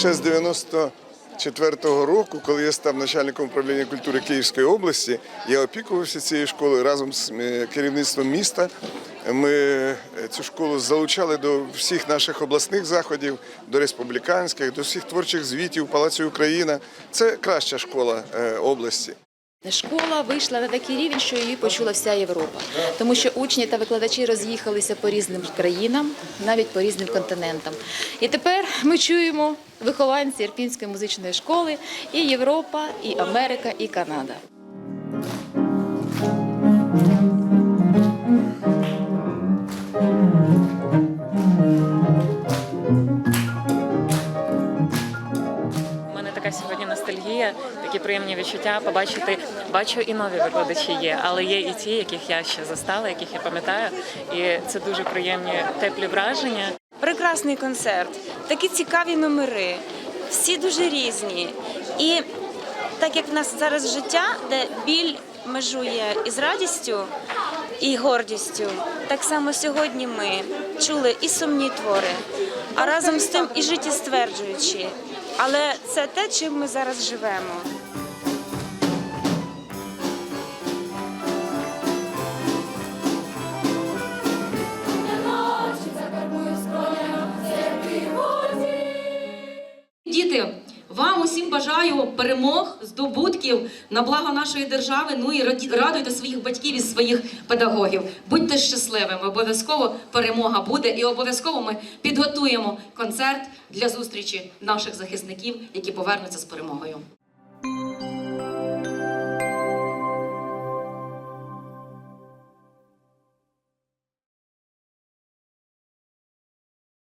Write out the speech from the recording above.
Ще з 94-го року, коли я став начальником управління культури Київської області, я опікувався цією школою разом з е, керівництвом міста. Ми е, цю школу залучали до всіх наших обласних заходів, до республіканських, до всіх творчих звітів Палацу Україна. Це краща школа е, області. Школа вийшла на такий рівень, що її почула вся Європа, тому що учні та викладачі роз'їхалися по різним країнам, навіть по різним континентам. І тепер ми чуємо вихованці Ірпінської музичної школи і Європа, і Америка, і Канада. Ностальгія, такі приємні відчуття. Побачити, бачу і нові викладачі є, але є і ті, яких я ще застала, яких я пам'ятаю. І це дуже приємні теплі враження. Прекрасний концерт, такі цікаві номери, всі дуже різні. І так як в нас зараз життя, де біль межує із радістю і гордістю, так само сьогодні ми чули і сумні твори, а разом з тим і життєстверджуючі. Але це те, чим ми зараз живемо. Діти, вам усім бажаю перемог, здобутків на благо нашої держави. Ну і радуйте своїх батьків і своїх педагогів. Будьте щасливими. Обов'язково перемога буде, і обов'язково ми підготуємо концерт для зустрічі наших захисників, які повернуться з перемогою.